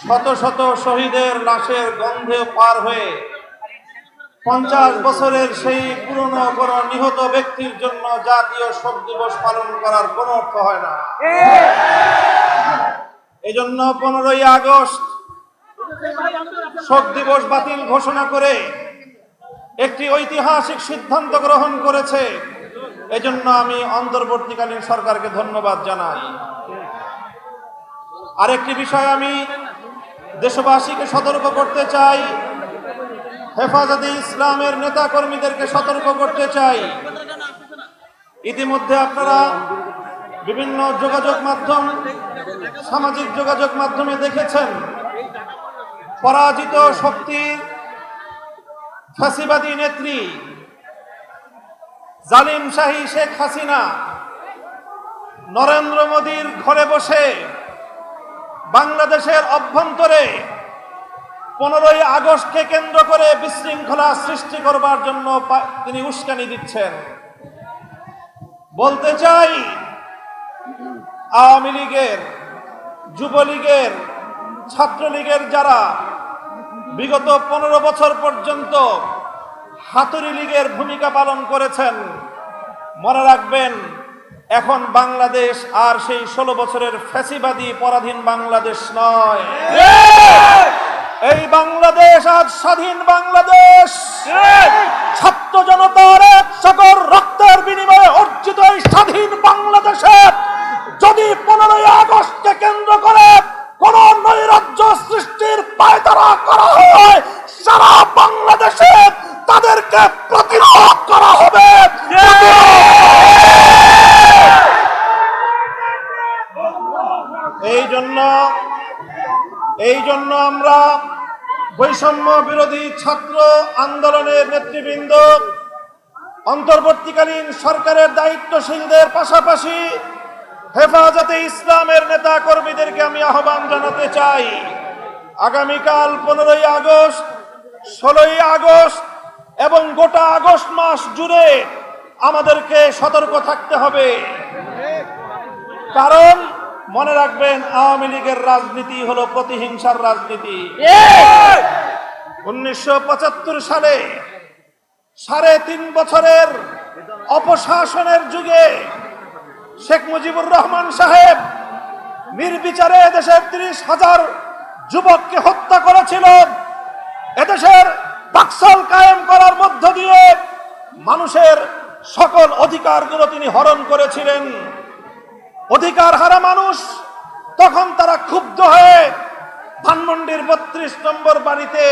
শত শত শহীদের লাশের গন্ধে পার হয়ে পঞ্চাশ বছরের সেই পুরনো কোনো নিহত ব্যক্তির জন্য জাতীয় শোক দিবস পালন করার কোনো অর্থ হয় না। এজন্য পনেরোই আগস্ট শোক দিবস বাতিল ঘোষণা করে একটি ঐতিহাসিক সিদ্ধান্ত গ্রহণ করেছে। এজন্য আমি অন্তর্বর্তীকালীন সরকারকে ধন্যবাদ জানাই। আরেকটি বিষয় আমি দেশবাসীকে সতর্ক করতে চাই। হেফাজতে ইসলামের নেতা কর্মীদেরকে সতর্ক করতে চাই। ইতিমধ্যে আপনারা বিভিন্ন যোগাযোগ মাধ্যম, সামাজিক যোগাযোগ মাধ্যমে দেখেছেন, পরাজিত শক্তির ফাঁসিবাদী নেত্রী, জালিম শাহী শেখ হাসিনা, নরেন্দ্র মোদীর ঘরে বসে বাংলাদেশের অভ্যন্তরে পনেরোই আগস্টকে কেন্দ্র করে বিশৃঙ্খলা সৃষ্টি করবার জন্য তিনি উস্কানি দিচ্ছেন। বলতে চাই, আওয়ামী লীগের, যুবলীগের, ছাত্রলীগের যারা বিগত পনেরো বছর পর্যন্ত হাতুরি লীগের ভূমিকা পালন করেছেন, মনে রাখবেন এখন বাংলাদেশ আর সেই ষোলো বছরের ফ্যাসিবাদী পরাধীন বাংলাদেশ নয়। এই বাংলাদেশ আজ স্বাধীন বাংলাদেশ। ছাত্র জনতার এক সকল রক্তের বিনিময়ে অর্জিত এই স্বাধীন বাংলাদেশে যদি পনেরোই আগস্টকে কেন্দ্র করে কোন নৈরাজ্য সৃষ্টির পায়তারা করা হয়, সারা বাংলাদেশে তাদেরকে প্রতিরোধ করা হবে এই জন্য এই জন্য আমরা বৈষম্য বিরোধী ছাত্র আন্দোলনের নেতৃবৃন্দ অন্তর্বর্তীকালীন সরকারের দায়িত্বশীলদের পাশাপাশি হেফাজতে ইসলামের নেতা কর্মীদেরকে আমি আহ্বান জানাতে চাই। আগামীকাল পনেরোই আগস্ট, ষোলোই আগস্ট এবং গোটা আগস্ট মাস জুড়ে আমাদেরকে সতর্ক থাকতে হবে। কারণ মনে রাখবেন, আওয়ামী লীগের রাজনীতি হলো প্রতিহিংসার রাজনীতি। উনিশশো সালে সাড়ে তিন বছরের অপশাসনের যুগে শেখ মুজিবুর রহমান সাহেব নির্বিচারে দেশের তিরিশ হাজার যুবককে হত্যা করেছিল। এদেশের বাকসাল কায়েম করার মধ্য দিয়ে মানুষের সকল অধিকারগুলো তিনি হরণ করেছিলেন। অধিকার হারা মানুষ, তখন তারা ক্ষুব্ধ হয়ে ধানমন্ডির বত্রিশ নম্বর বাড়িতে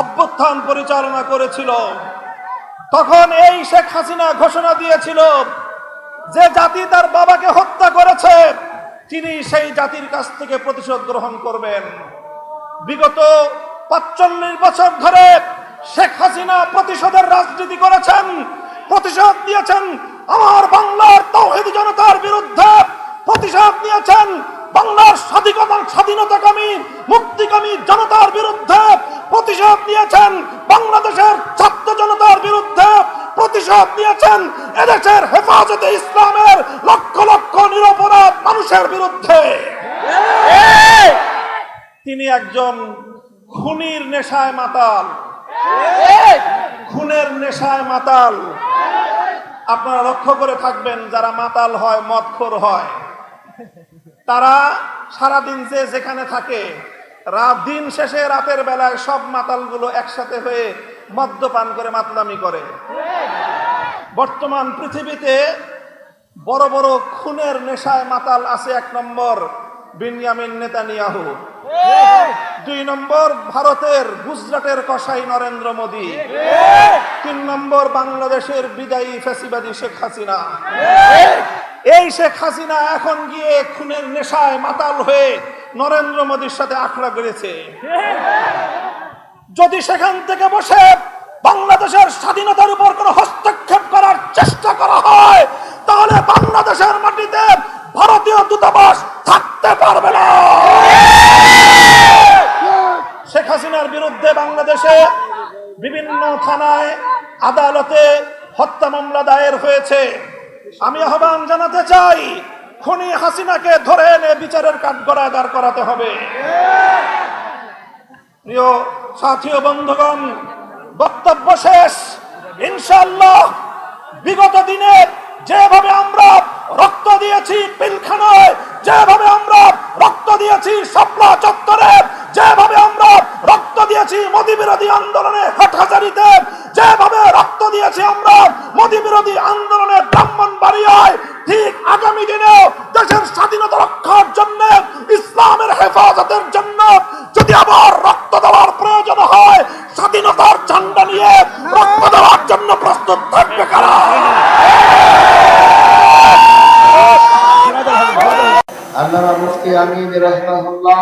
অভ্যুত্থান পরিচালনা করেছিল। তখন এই শেখ হাসিনা ঘোষণা দিয়েছিল যে জাতি তার বাবাকে হত্যা করেছে, তিনি সেই জাতির কাছ থেকে প্রতিশোধ গ্রহণ করবেন। বিগত পাঁচচল্লিশ বছর ধরে শেখ হাসিনা প্রতিশোধের রাজনীতি করেছেন, প্রতিশোধ দিয়েছেন আমার বাংলার তৌহিদ জনতার বিরুদ্ধে। প্রতিশোধ নিয়েছেন বাংলার স্বাধীনতা, স্বাধীনতাকামী, মুক্তিকামী জনতার বিরুদ্ধে প্রতিশোধ নিয়েছেন বাংলাদেশের ছাত্র জনতার বিরুদ্ধে প্রতিশোধ নিয়েছেন এদেশের হেফাজতে ইসলামের লক্ষ লক্ষ নিরপরাধ মানুষের বিরুদ্ধে। তিনি একজন খুনির নেশায় মাতাল। খুনের নেশায় মাতাল। আপনারা লক্ষ্য করে থাকবেন, যারা মাতাল হয়, মদখোর হয়। তারা সারাদিন যে যেখানে থাকে, রাত দিন শেষে রাতের বেলায় সব মাতালগুলো একসাথে হয়ে মদ্যপান করে, মাতলামি করে। বর্তমান পৃথিবীতে বড় বড় খুনের নেশায় মাতাল আছে এক নম্বর, বিনিয়ামিন নেতানিয়াহু। দুই নম্বর ভারতের গুজরাটের কসাই নরেন্দ্র মোদী। তিন নম্বর বাংলাদেশের বিদায়ী ফ্যাসিবাদী শেখ হাসিনা। এই শেখ হাসিনা এখন গিয়ে খুনের নেশায় মাতাল হয়ে নরেন্দ্র মোদীর সাথে আখড়া করেছে যদি সেখান থেকে বসে বাংলাদেশের স্বাধীনতার উপর কোনো হস্তক্ষেপ করার চেষ্টা করা হয়, তাহলে বাংলাদেশের মাটিতে ভারতীয় দূতাবাস থাকতে পারবে না শেখ হাসিনার বিরুদ্ধে বাংলাদেশে বিভিন্ন থানায় আদালতে হত্যা মামলা দায়ের হয়েছে। আমি আহ্বান জানাতে চাই হাসিনাকে ধরে এনে বিচারের দাঁড় করাতে হবে। প্রিয় সাথী বন্ধুগণ, বক্তব্য শেষ। ইনশাআল্লাহ, বিগত দিনে যেভাবে আমরা রক্ত দিয়েছি পিলখানায়, যেভাবে আমরা রক্ত দিয়েছি শাপলা চত্বরে, যেভাবে আমরা দিয়েছি মোদী বিরোধী আন্দোলনে হাটহাজারিতে। যেভাবে রক্ত দিয়েছি আমরা, মোদী বিরোধী আন্দোলনে ব্রাহ্মণবাড়িয়ায় ঠিক আগামী দিনে দেশের স্বাধীনতা রক্ষার জন্য, ইসলামের হেফাজতের জন্য যদি আবার রক্ত দেওয়ার প্রয়োজন হয়, স্বাধীনতার ঝান্ডা নিয়ে রক্ত দেওয়ার জন্য প্রস্তুত থাকবে কারা? আল্লামা মুফতি আমিন, রহমাহুল্লাহ।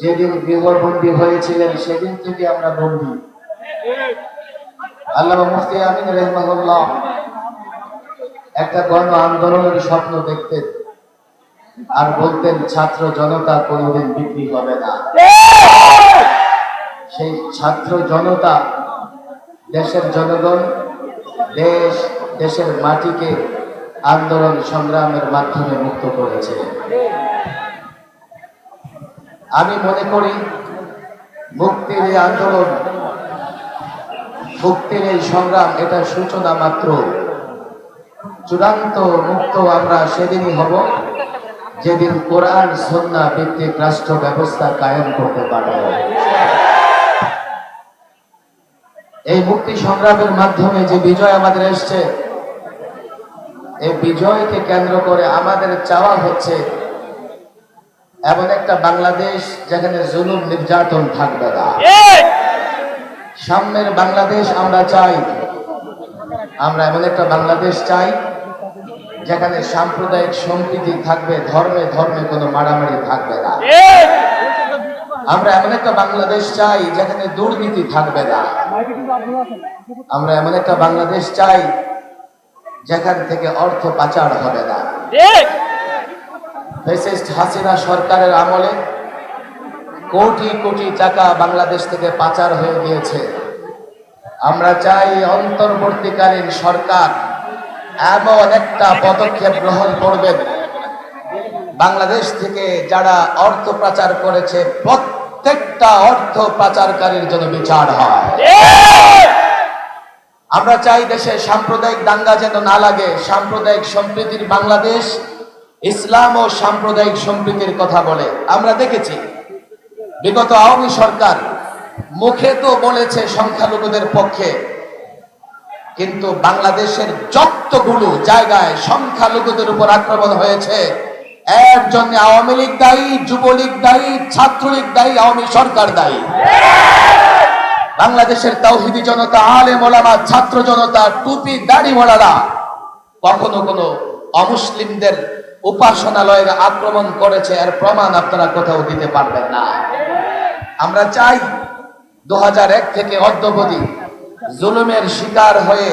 যেদিন গৃহবন্দী হয়েছিলেন, সেদিন থেকে আমরা বন্দী। আল্লামা মুফতি আমিন রহমাহুল্লাহ একটা গণ আন্দোলনের স্বপ্ন দেখতেন আর বলতেন, ছাত্র জনতা কোনোদিন বিক্রি হবে না। সেই ছাত্র জনতা দেশের জনগণ, দেশ, দেশের মাটিকে আন্দোলন সংগ্রামের মাধ্যমে মুক্ত করেছে। আমি মনে করি মুক্তির এই আন্দোলন, মুক্তির এই সংগ্রাম এটা সূচনা মাত্র। চূড়ান্ত মুক্ত আমরা সেদিনই হব, যেদিন কোরআন, সন্না, ভিত্তিক রাষ্ট্র ব্যবস্থা কায়েম করতে পারব। এই মুক্তি সংগ্রামের মাধ্যমে যে বিজয় আমাদের এসছে, এই বিজয়কে কেন্দ্র করে আমাদের চাওয়া হচ্ছে এমন একটা বাংলাদেশ যেখানে জুলুম নির্যাতন থাকবে না। সামনের বাংলাদেশ আমরা চাই আমরা এমন একটা বাংলাদেশ চাই যেখানে সাম্প্রদায়িক সম্প্রীতি থাকবে ধর্মে ধর্মে কোনো মারামারি থাকবে না। আমরা এমন একটা বাংলাদেশ চাই যেখানে দুর্নীতি থাকবে না। আমরা এমন একটা বাংলাদেশ চাই যেখান থেকে অর্থ পাচার হবে না। ফেসিস্ট হাসিনা সরকারের আমলে কোটি কোটি টাকা বাংলাদেশ থেকে পাচার হয়ে গিয়েছে। আমরা চাই অন্তর্বর্তীকালীন সরকার এমন একটা পদক্ষেপ গ্রহণ করবেন। বাংলাদেশ থেকে যারা অর্থ পাচার করেছে, প্রত্যেকটা অর্থ পাচারকারীর জন্য বিচার হয়। আমরা চাই দেশে সাম্প্রদায়িক দাঙ্গা যেন না লাগে, সাম্প্রদায়িক সম্প্রীতির বাংলাদেশ ইসলাম ও সাম্প্রদায়িক সম্প্রীতির কথা বলে। আমরা দেখেছি, বিগত আওয়ামী সরকার মুখে তো বলেছে সংখ্যালঘুদের পক্ষে, কিন্তু বাংলাদেশের যতগুলো জায়গায় সংখ্যালঘুদের উপর আক্রমণ হয়েছে এর জন্য আওয়ামী লীগ দায়ী, যুবলীগ দায়ী, ছাত্রলীগ দায়ী, আওয়ামী সরকার দায়ী। বাংলাদেশের তাওহিদি জনতা আলে মোলামা ছাত্র জনতা, টুপি দাড়ি মোলারা কখনো কোনো অমুসলিমদের উপাসনালয়ের আক্রমণ করেছে, এর প্রমাণ আপনারা কোথাও দিতে পারবেন না। আমরা চাই দুহাজার এক থেকে অদ্যবধি জুলুমের শিকার হয়ে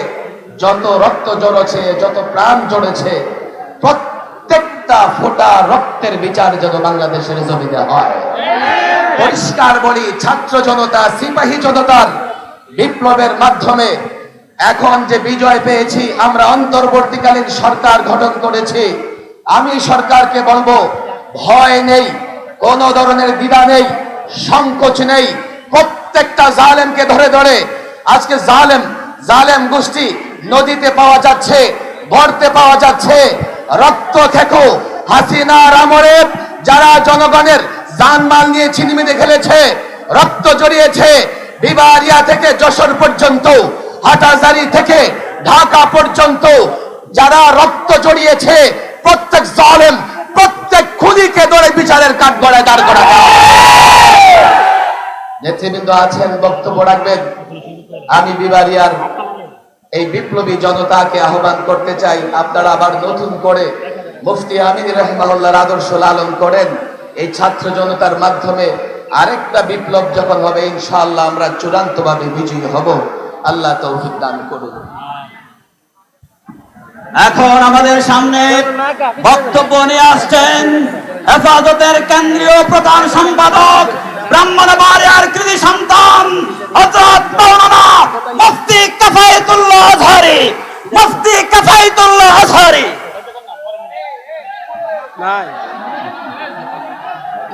যত রক্ত জড়েছে, যত প্রাণ জড়েছে, প্রত্যেকটা ফোঁটা রক্তের বিচার যেন বাংলাদেশের জমিতে হয়। পরিষ্কার বলি, ছাত্র জনতা, সিপাহী জনতার বিপ্লবের মাধ্যমে এখন যে বিজয় পেয়েছি, আমরা অন্তর্বর্তীকালীন সরকার গঠন করেছি আমি সরকারকে বলব, ভয় নেই, কোন ধরনের দ্বিধা নেই, সংকোচ নেই। প্রত্যেকটা জালেমকে ধরে ধরে আজকে জালেম জালেম গোষ্ঠী নদীতে পাওয়া যাচ্ছে, গর্তে পাওয়া যাচ্ছে। রক্ত খেকো হাসিনার আমরে যারা জনগণের জানমাল নিয়ে ছিনিমিনি খেলেছে, রক্ত জড়িয়েছে, বিবারিয়া থেকে যশোর পর্যন্ত, হাটাজারি থেকে ঢাকা পর্যন্ত, যারা রক্ত জড়িয়েছে জালেম প্রত্যেক খুনিকে ধরে বিচারের কাঠ গড়ায় দাঁড় করা নেতৃবৃন্দ আছেন, বক্তব্য রাখবেন। আমি বিবারিয়ার এই বিপ্লবী জনতাকে আহ্বান করতে চাই। আপনারা আবার নতুন করে মুফতি আমিন আদর্শ লালন করেন। এই ছাত্র জনতার মাধ্যমে আরেকটা বিপ্লব যখন হবে, ইনশাআল্লাহ আমরা চূড়ান্ত ভাবে বিজয়ী হব। আল্লাহ তৌফিক দান করুন। এখন আমাদের সামনে বক্তব্য নিয়ে আসছেন হেফাজতের কেন্দ্রীয় প্রধান সম্পাদক ব্রাহ্মণবাড়িয়ার কৃতি সন্তান হযরত মাওলানা মুফতি কাফায়েতুল্লাহ আজহারি। মুফতি কাফায়েতুল্লাহ আজহারি।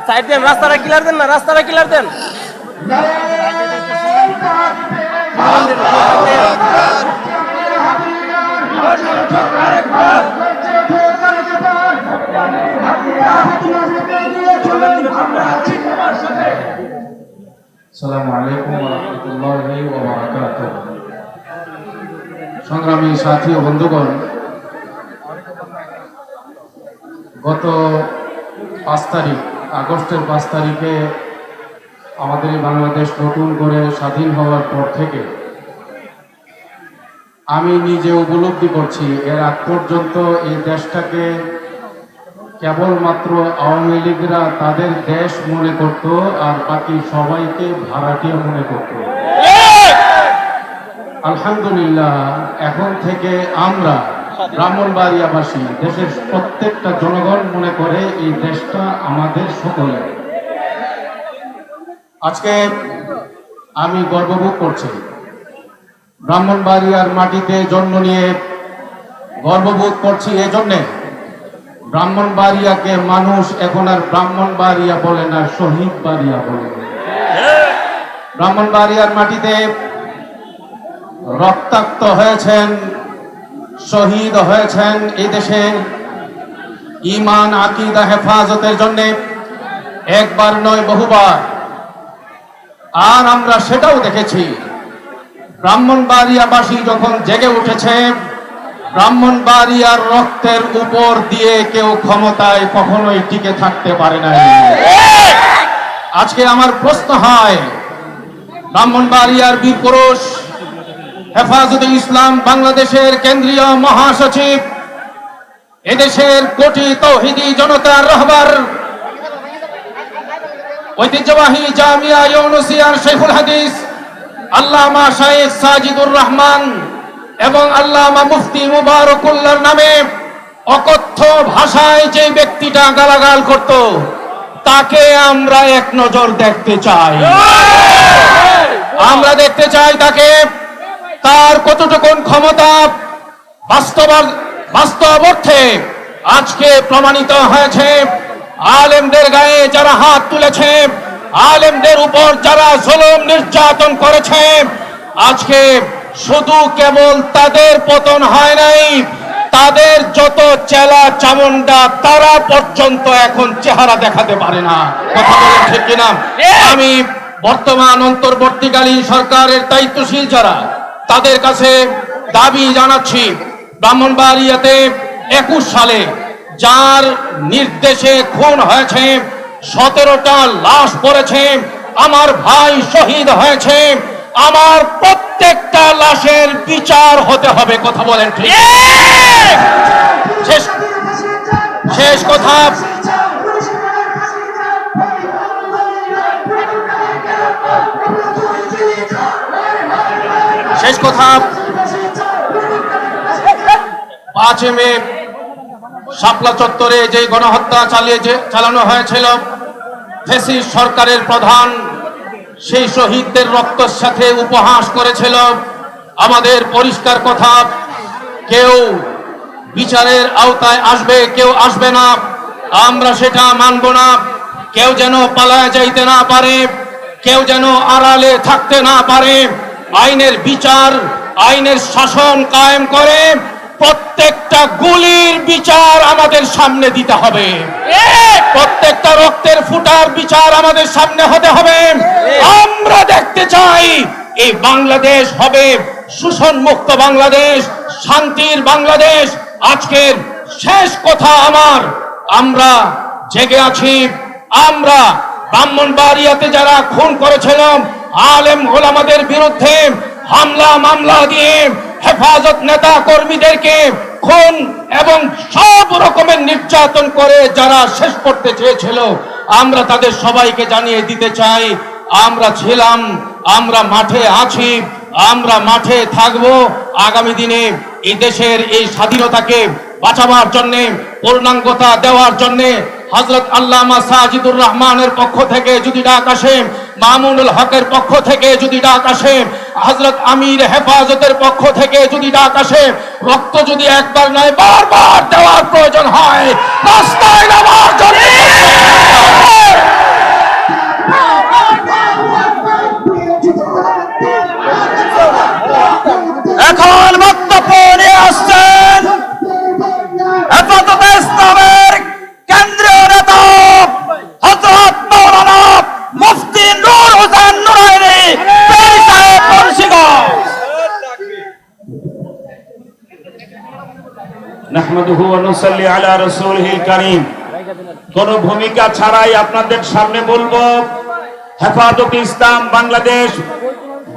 সাইড দেন রাস্তাটা ক্লিয়ার দেন না? রাস্তাটা ক্লিয়ার দেন। আলাইকুম সংগ্রামী সাথী বন্ধুগণ, গত পাঁচ তারিখ, আগস্টের পাঁচ তারিখে আমাদের বাংলাদেশ নতুন করে স্বাধীন হওয়ার পর থেকে আমি নিজে উপলব্ধি করছি, এর আগ পর্যন্ত এই দেশটাকে কেবলমাত্র আওয়ামী লীগরা তাদের দেশ মনে করত আর বাকি সবাইকে ভাড়াটিয়া মনে করত। আলহামদুলিল্লাহ, এখন থেকে আমরা ব্রাহ্মণবাড়িয়াবাসী, দেশের প্রত্যেকটা জনগণ মনে করে এই দেশটা আমাদের সকলের। আজকে আমি গর্ববোধ করছি, ব্রাহ্মণবাড়িয়ার মাটিতে জন্ম নিয়ে গর্ববোধ করছি এজন্যে। ব্রাহ্মণবাড়িয়াকে মানুষ এখন আর ব্রাহ্মণবাড়িয়া বলে না শহীদ বাড়িয়া বলে। ব্রাহ্মণবাড়িয়ার মাটিতে রক্তাক্ত হয়েছেন, শহীদ হয়েছেন এই দেশে। ইমান আকিদা, হেফাজতের জন্য একবার নয়, বহুবার। আর আমরা সেটাও দেখেছি, ব্রাহ্মণবাড়িয়াবাসী যখন জেগে উঠেছে ব্রাহ্মণবাড়িয়ার রক্তের উপর দিয়ে কেউ ক্ষমতায় কখনোই টিকে থাকতে পারে না। আজকে আমার প্রশ্ন হয়, ব্রাহ্মণবাড়িয়ার বীর পুরুষ, হেফাজতে ইসলাম বাংলাদেশের কেন্দ্রীয় মহাসচিব, এদেশের কোটি তৌহিদি জনতার রহবার, ঐতিহ্যবাহী জামিয়া ইউনুসিয়ার শেখুল হাদিস, আল্লামা শাইখ সাজিদুর রহমান এবং আল্লামা মুফতি মুবারকুল্লার নামে অকথ্য ভাষায় যে ব্যক্তিটা গালাগাল করত, তাকে আমরা এক নজর দেখতে চাই। আমরা দেখতে চাই তাকে, তার কতটুকুন ক্ষমতা বাস্তব বাস্তব অর্থে আজকে প্রমাণিত হয়েছে। আলেমদের গায়ে যারা হাত তুলেছে, আলেমদের উপর যারা জুলুম নির্যাতন করেছে, আজকে শুধু কেবল তাদের পতন হয় নাই, তাদের যত চেলা চামুন্ডা তারা পর্যন্ত এখন চেহারা দেখাতে পারে না। কথা বলেন ঠিক কিনা? আমি বর্তমান অন্তর্বর্তীকালীন সরকারের দায়িত্বশীল যারা, তাদের কাছে দাবি জানাচ্ছি, ব্রাহ্মণবাড়িয়াতে একুশ সালে যার নির্দেশে খুন হয়েছে, সতেরোটা লাশ পড়েছে, আমার ভাই শহীদ হয়েছে আমার প্রত্যেকটা লাশের বিচার হতে হবে কথা বলেন ঠিক। শেষ শেষ কথা। শেষ কথা। পাঁচে মে শাপলা চত্বরে যে গণহত্যা চালিয়েছে চালানো হয়েছিল ফেসিস সরকারের প্রধান সেই শহীদদের রক্তের সাথে উপহাস করেছিল আমাদের পরিষ্কার কথা, কেউ বিচারের আওতায় আসবে, কেউ আসবে না, আমরা সেটা মানব না, কেউ যেন পালায় যাইতে না পারে, কেউ যেন আড়ালে থাকতে না পারে, আইনের বিচার, আইনের শাসন কায়েম করে প্রত্যেকটা গুলির বিচার আমাদের সামনে দিতে হবে। প্রত্যেকটা রক্তের ফুটার বিচার আমাদের সামনে হতে হবে। আমরা দেখতে চাই এই বাংলাদেশ হবে শোষণ মুক্ত বাংলাদেশ শান্তির বাংলাদেশ। আজকের শেষ কথা আমার আমরা জেগে আছি আমরা ব্রাহ্মণবাড়িয়াতে যারা খুন করেছিলাম আলেম গোলামাদের বিরুদ্ধে হামলা মামলা দিয়ে হেফাজত নেতা কর্মীদেরকে খুন এবং সব রকমের নির্যাতন করে যারা শেষ করতে চেয়েছিল, আমরা তাদের সবাইকে জানিয়ে দিতে চাই, আমরা ছিলাম, আমরা মাঠে আছি, আমরা মাঠে থাকব। আগামী দিনে এই দেশের এই স্বাধীনতাকে বাঁচাবার জন্য, পূর্ণাঙ্গতা দেওয়ার জন্য হজরত আল্লামা সাজিদুর রহমানের পক্ষ থেকে যদি ডাক আসে, মামুনুল হকের পক্ষ থেকে যদি ডাক আসে হজরত আমির হেফাজতের পক্ষ থেকে যদি ডাক আসে, রক্ত যদি একবার নয়, বারবার দেওয়ার প্রয়োজন হয়। রাস্তায় নামার জন্য এখন বক্তব্য নিয়ে আসছেন হেফাজত কোন ভূমিকা ছাড়াই আপনাদের সামনে বলব, হেফাজত ইসলাম বাংলাদেশ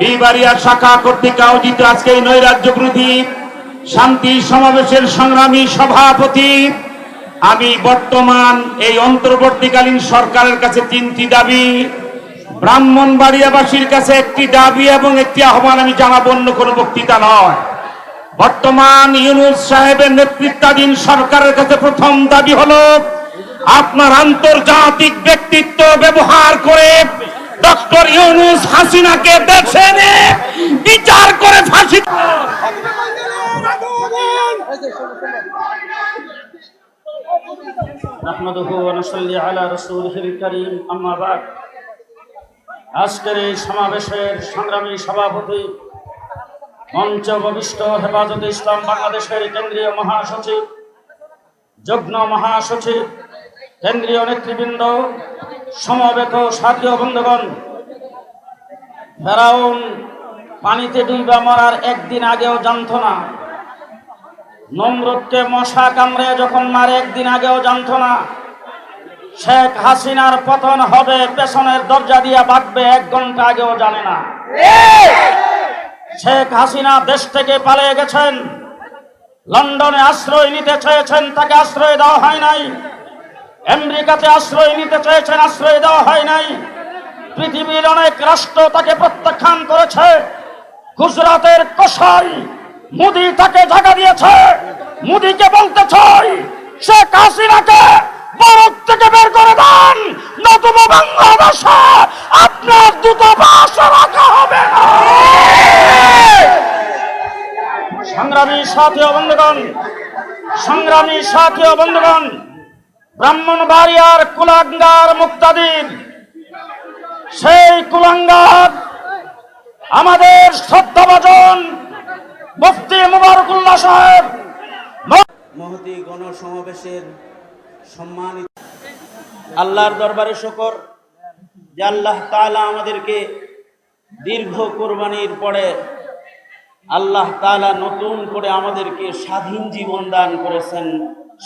বিবারিয়া শাখা কর্তৃক আয়োজিত আজকে এই নৈরাজ্য বিরোধী শান্তি সমাবেশের সংগ্রামী সভাপতি, আমি বর্তমান এই অন্তর্বর্তীকালীন সরকারের কাছে তিনটি দাবি, ব্রাহ্মণবাড়িয়াবাসীর কাছে একটি দাবি এবং একটি আহ্বান আমি জানাব, অন্য কোনো বক্তৃতা নয়। বর্তমান ইউনুস সাহেবের নেতৃত্বাধীন সরকারের কাছে প্রথম দাবি হলো, আপনার আন্তর্জাতিক ব্যক্তিত্ব ব্যবহার করে ডক্টর ইউনুস হাসিনাকে এনে বিচার করে ফাঁসি আজকের এই সমাবেশের সংগ্রামী সভাপতি মঞ্চ হেফাজতে ইসলাম বাংলাদেশের কেন্দ্রীয় মহাসচিব যুগ্ম মহাসচিব, কেন্দ্রীয় নেতৃবৃন্দ, সমবেত সাথী ও বন্ধুগণ ফেরাউন পানিতে ডুইবা মরার একদিন আগেও জানত না নমরুদকে মশা কামড়ে যখন মারে একদিন আগেও জানত না শেখ হাসিনার পতন হবে, পেছনের দরজা দিয়া বাঁকবে এক ঘণ্টা আগেও জানে না। শেখ হাসিনা দেশ থেকে পালিয়ে গেছেন। লন্ডনে আশ্রয় নিতে চেয়েছেন, তাকে আশ্রয় দেওয়া হয় নাই। আমেরিকাতে আশ্রয় নিতে চেয়েছেন, আশ্রয় দেওয়া হয় নাই। পৃথিবীর অনেক রাষ্ট্র তাকে প্রত্যাখ্যান করেছে। গুজরাটের কসাই মোদি তাকে জায়গা দিয়েছে। মোদিকে বলতে চাই, শেখ হাসিনাকে ভারত থেকে বের করে দেন। নতুবা বাংলাদেশে আপনার দূতাবাস রাখা হবে না। সংগ্রামী সাথী বন্ধুগণ, সংগ্রামী সাথী বন্ধুগণ, ব্রাহ্মণবাড়িয়ার কুলাঙ্গার মুক্তাদির, সেই কুলাঙ্গার আমাদের শ্রদ্ধাভাজন মুফতি মুবারকুল্লাহ সাহেব। মহতি গণসমাবেশের সম্মানিত। আল্লাহর দরবারে শকর যে আল্লাহ তাআলা আমাদেরকে দীর্ঘ কোরবানির পরে আল্লাহ তাআলা নতুন করে আমাদেরকে স্বাধীন জীবন দান করেছেন,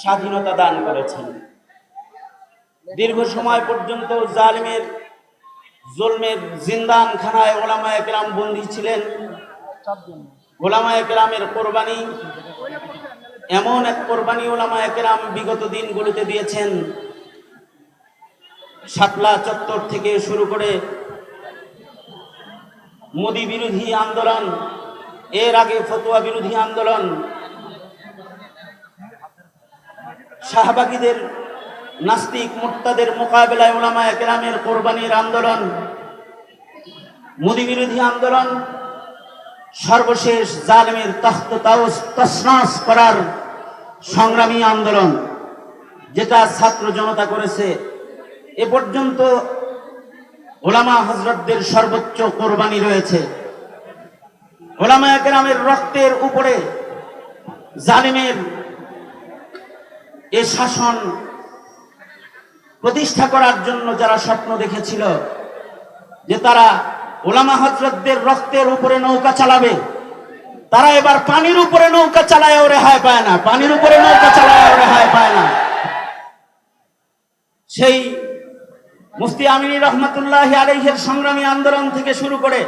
স্বাধীনতা দান করেছেন। দীর্ঘ সময় পর্যন্ত জালিমের জুলমের জিন্দান খানায় ওলামায় কেরাম বন্দী ছিলেন। ওলামায় কেরামের কোরবানি এমন এক কোরবানি ওলামা একরাম বিগত দিনগুলোতে দিয়েছেন। শাপলা চত্বর থেকে শুরু করে মোদি বিরোধী আন্দোলন, এর আগে ফতোয়া বিরোধী আন্দোলন, শাহবাগীদের নাস্তিক মুক্তাদের মোকাবেলায় ওলামা একরামের কোরবানির আন্দোলন, মোদি বিরোধী আন্দোলন, সর্বশেষ জালেমের তখ্ত তাওস তসনাস করার সংগ্রামী আন্দোলন, যেটা ছাত্র জনতা করেছে, এ পর্যন্ত ওলামা হজরতদের সর্বোচ্চ কোরবানি রয়েছে। ওলামা একরামের রক্তের উপরে জালিমের এ শাসন প্রতিষ্ঠা করার জন্য যারা স্বপ্ন দেখেছিল, যে তারা ওলামা হজরতদের রক্তের উপরে নৌকা চালাবে তারা এবার পানির উপরে নৌকা চালায় রেহাই পায় না। পানির উপরে নৌকা চালায় রেহাই পায় না। সেই মুফতি আমিনী রহমতুল্লাহ আলহের সংগ্রামী আন্দোলন থেকে শুরু করে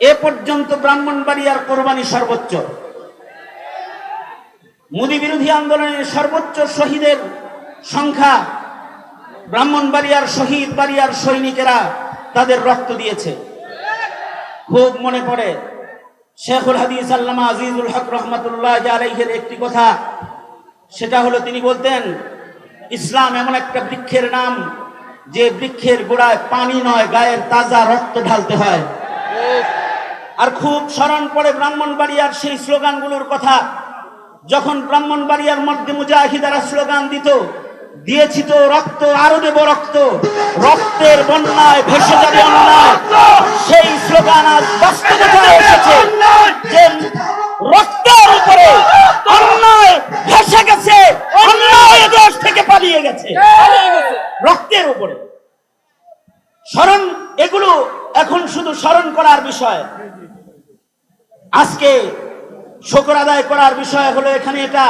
এ পর্যন্ত ব্রাহ্মণবাড়িয়ার কোরবানি সর্বোচ্চ। মোদী বিরোধী আন্দোলনের সর্বোচ্চ শহীদের সংখ্যা ব্রাহ্মণবাড়িয়ার শহীদ বাড়িয়ার সৈনিকেরা তাদের রক্ত দিয়েছে। খুব মনে পড়ে শেখুল হাদিস আল্লামা আজিজুল হক রহমতুল্লাহ আলাইহের একটি কথা। সেটা হলো তিনি বলতেন, ইসলাম এমন একটা বৃক্ষের নাম, যে বৃক্ষের গোড়ায় পানি নয়, গায়ের তাজা রক্ত ঢালতে হয়। আর খুব স্মরণ পড়ে ব্রাহ্মণবাড়িয়ার সেই স্লোগানগুলোর কথা, যখন ব্রাহ্মণবাড়িয়ার মধ্যে মুজাহিদারা স্লোগান দিত দিয়েছি তো রক্ত, আরও দেব রক্ত। রক্তের বন্যায় ভেসে যাবে অন্যায়। সেই স্লোগান আজ বাস্তবতায় এসেছে। যে রক্তের উপরে অন্যায় ভেসে গেছে, অন্যায় দেশ থেকে পালিয়ে গেছে। রক্তের উপরে। স্মরণ, এগুলো এখন শুধু স্মরণ করার বিষয়। আজকে শকর আদায় করার বিষয় হলো এখানে এটা।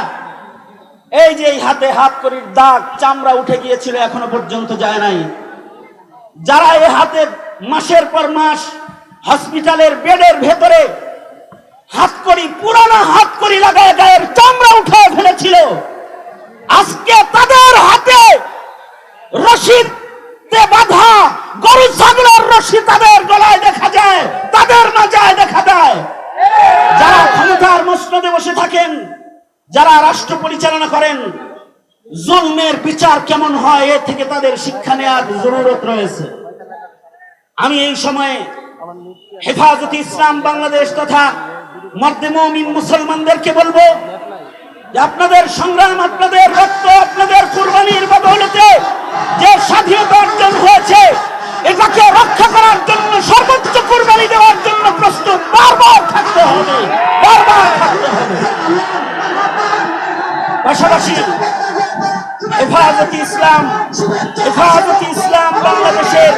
এই যে এই হাতে হাত করির দাগ, চামড়া উঠে গিয়েছিল, এখনও পর্যন্ত যায় নাই। যারা এই হাতে মাসের পর মাস হসপিটালের বেডের ভেতরে হাত করি, পুরানো হাত করি লাগায় গায়ের চামড়া উঠে ফেলেছিল, আজকে তাদের হাতে রশিদে বাঁধা গরু, ছাগলের রশি তাদের গলায় দেখা যায়, তাদের মাজায় দেখা দেয় যারা ক্ষমতার মসনদে বসে থাকেন যারা রাষ্ট্র পরিচালনা করেন, জুলমের বিচার কেমন হয় এ থেকে তাদের শিক্ষা নেওয়ার জরুরত রয়েছে। আমি এই সময়ে হেফাজত ইসলাম, বাংলাদেশ তথা মুসলমানদেরকে বলব আপনাদের সংগ্রাম, আপনাদের রক্ত, আপনাদের কুরবানির বদৌলতে যে স্বাধীনতা অর্জন হয়েছে, এটাকে রক্ষা করার জন্য সর্বোচ্চ কুরবানি দেওয়ার জন্য প্রস্তুত বারবার থাকতে হবে। পাশাপাশি হেফাজত ইসলাম হেফাজত ইসলাম বাংলাদেশের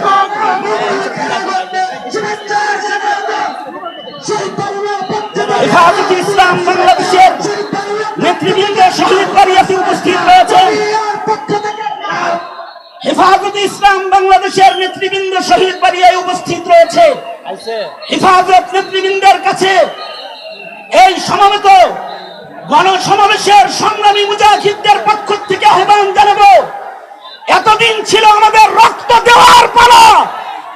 হেফাজত ইসলাম বাংলাদেশের নেতৃবৃন্দ শহীদ বাড়িয়াতে উপস্থিত রয়েছেন। হেফাজত ইসলাম বাংলাদেশের নেতৃবৃন্দ শহীদ বাড়িয়ায় উপস্থিত রয়েছে। হেফাজত নেতৃবৃন্দের কাছে এই সমাবেত গণসমাবেশের সংগ্রামী মুজাহিদদের পক্ষ থেকে আহ্বান জানাব। এতদিন ছিল আমাদের রক্ত দেওয়ার পালা।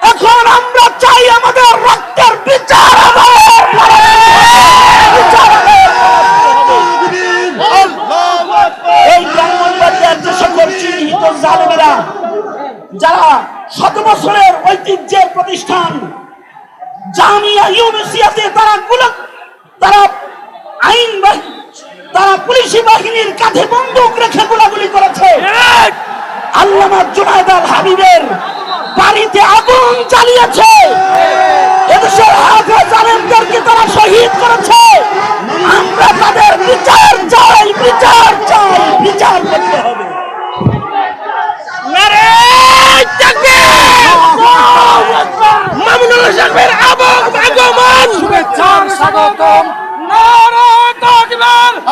এখন আমরা চাই আমাদের রক্তের বিচার আদায়ের পালা। বিচার আদায়ের পালা। এই ব্রাহ্মণবাড়িয়ার যে সকল চিহ্নিত জালেমেরা যারা শত বছরের ঐতিহ্যের প্রতিষ্ঠান জামিয়া ইউনিসিয়াতে তারা গুলো তারা আইন বাহি- তারা পুলিশি বাহিনীর কাঁধে বন্দুক রেখে গোলাগুলি করেছে আল্লামা জুনায়দ আল হাবিবের বাড়িতে আগুন জ্বালিয়েছে এদেশের হাফেজ জালেমদেরকে তারা শহীদ করেছে আমরা তাদের বিচার চাই বিচার চাই বিচার করতে হবে মামুনুল সাহেবের আবগ আগমন শুভেচ্ছা স্বাগতম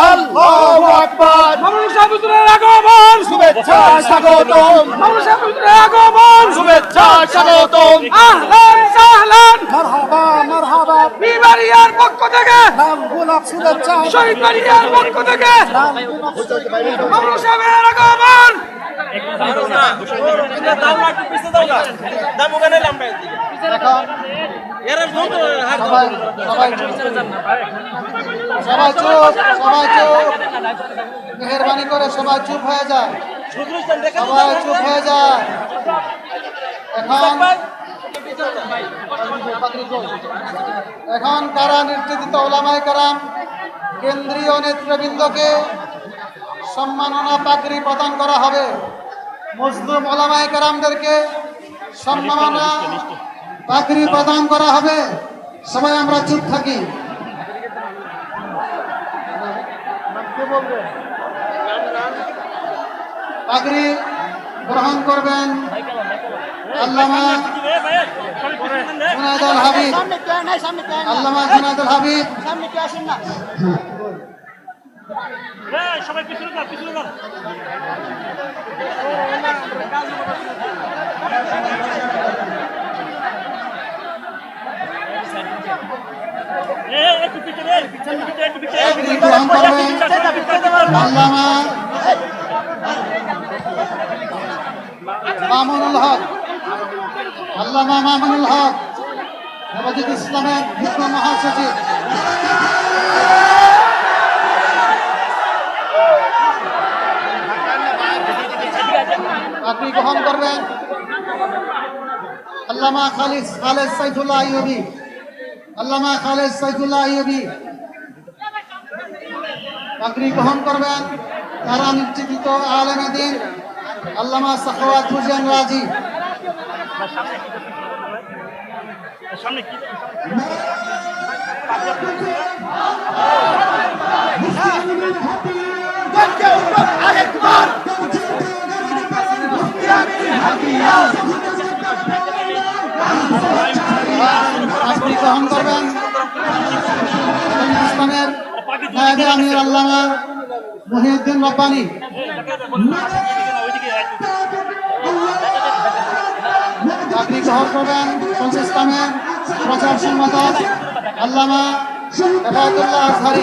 আল্লাহু আকবার মামুনুল সাহেব হুজুরের আগমন শুভেচ্ছা স্বাগতম মামুনুল সাহেব হুজুরের আগমন শুভেচ্ছা স্বাগতম আহলান সাহলান। মারহাবা মারহাবা বিবারিয়ার পক্ষ থেকে নাম গোলাপ শুভেচ্ছা শহীদ বাড়িয়ার পক্ষ থেকে। মামুনুল সাহেবের আগমন সবাই চুপ সবাই চুপ মেহরবানি করে সবাই চুপ হয়ে যায় সবাই চুপ হয়ে যায় এখন এখন কারা নির্যাতিত ওলামাই কারাম, কেন্দ্রীয় নেতৃবৃন্দকে সম্মাননা পাগড়ি প্রদান করা হবে। মুসলিম ওলামাই কারামদেরকে সম্মাননা পাগড়ি প্রদান করা হবে। সবাই আমরা চুপ থাকি। পাগড়ি গ্রহণ করবেন আল্লামা জুনায়দুল হাবিব। আল্লামা জুনায়দুল হাবিব। পাগড়ি গ্রহণ করবেন আল্লামা মামুনুল হক। আল্লামা মামুনুল হক। হেফাজত ইসলামের যুগ্ম মহাসচিব। আপনি গ্রহণ করবেন। আল্লামা খালিদ খালেদ সাইফুল্লাহ আইয়ুবী। আল্লামা খালেদ সাইফুল্লাহ আইয়ুবী। চাকরি গ্রহণ করবেন। তারা নির্যাতিত আলেমে দিন। আল্লামা সাখাওয়াত হুসেন রাজি। আপনি গ্রহণ করবেন ইসলামের আমির আল্লামা মহিউদ্দিন রব্বানি চাকরি গ্রহণ করবেন শমস ইসলামের প্রচার সম্পাদক আল্লামা হেফায়তুল্লাহ আজহারি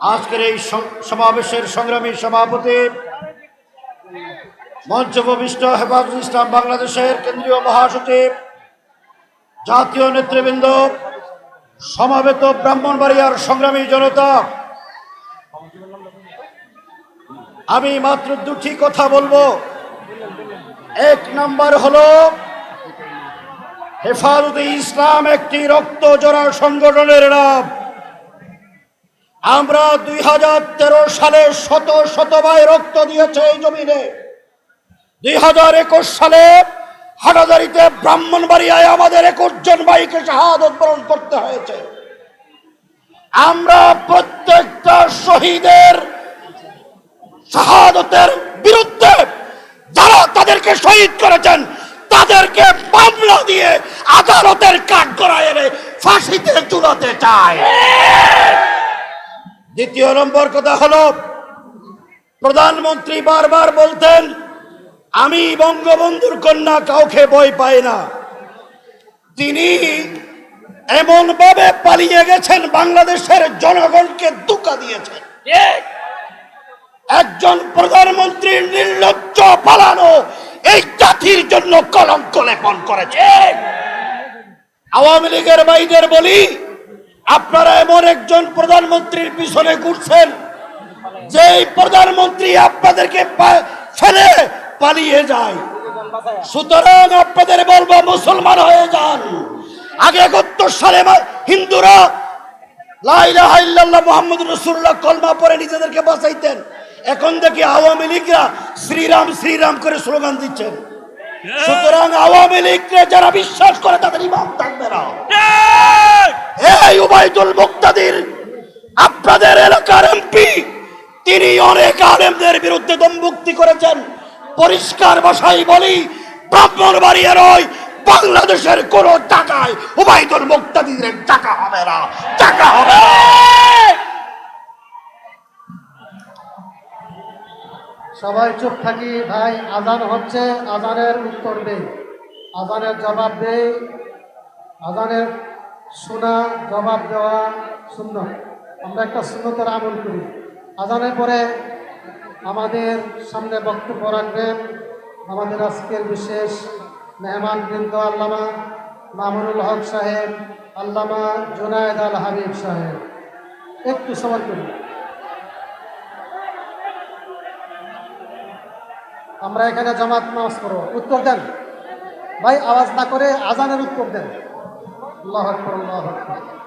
আজকের এই সম- সমাবেশের সংগ্রামী সভাপতি মঞ্চভূমিষ্ঠ হেফাজুল ইসলাম বাংলাদেশের কেন্দ্রীয় মহাসচিব, জাতীয় নেতৃবৃন্দ, সমাবেত ব্রাহ্মণবাড়িয়ার সংগ্রামী জনতা। আমি মাত্র দুটি কথা বলব। এক নাম্বার হলো, হেফাজতে ইসলাম একটি রক্ত জোড়া সংগঠনের নাম। আমরা দুই হাজার তেরো সালে শত শতবায় রক্ত দিয়েছে এই জমিনে। দুই হাজার একুশ সালে হাটাদারিতে ব্রাহ্মণবাড়িয়ায় আমাদের একুশ জন ভাইকে শাহাদত বরণ করতে হয়েছে। আমরা প্রত্যেকটা শহীদের শাহাদতের বিরুদ্ধে যারা তাদেরকে শহীদ করেছেন, তাদেরকে মামলা দিয়ে আদালতের কাঠ করা এনে ফাঁসিতে চুলাতে চায়। দ্বিতীয় নম্বর কথা হলো প্রধানমন্ত্রী বারবার বলতেন আমি বঙ্গবন্ধুর কন্যা কাউকে ভয় পাই না। তিনি এমন ভাবে পালিয়ে গেছেন বাংলাদেশের জনগণকে দুকা দিয়েছেন। একজন প্রধানমন্ত্রীর নির্লজ্জ পালানো এই জাতির জন্য কলঙ্ক লেপন করেছে। আওয়ামী লীগের ভাইদের বলি আপনারা এমন একজন প্রধানমন্ত্রীর পিছনে ঘুরছেন যে প্রধানমন্ত্রী আপনাদেরকে ফেলে পালিয়ে যায়। সুতরাং আপনাদের বলব, মুসলমান হয়ে যান। আগে একাত্তর সালে হিন্দুরা কলমা পড়ে নিজেদেরকে এখন আওয়ামী লীগরা শ্রীরাম শ্রীরাম করে দিচ্ছেন। সুতরাং আওয়ামী যারা বিশ্বাস করে তাদের ইমাম থাকবে না। এই উবাইদুল মুক্তাদির, আপনাদের এলাকার এমপি, তিনি অনেক আলেমদের বিরুদ্ধে দমভুক্তি করেছেন। পরিষ্কার ভাষায় বলি ব্রাহ্মণবাড়িয়ার ওই বাংলাদেশের কোন টাকায় উবাইদুল মুক্তাদিরের টাকা হবে না। টাকা হবে। সবাই চুপ থাকি, ভাই, আজান হচ্ছে, আজানের উত্তর দেই আজানের জবাব দেই আজানের শোনা, জবাব দেওয়া শূন্য। আমরা একটা শূন্যতার আমল করি। আজানের পরে আমাদের সামনে বক্তব্য রাখবেন আমাদের আজকের বিশেষ মেহমান বৃন্দ, আল্লামা মামুনুল হক সাহেব, আল্লামা জুনায়দ আল হাবিব সাহেব। একটু সময় করি। আমরা এখানে জামাত নামাজ করব উত্তর দেন। ভাই, আওয়াজ না করে আজানের উত্তর দেন। আল্লাহ আকবর আল্লাহ আকবর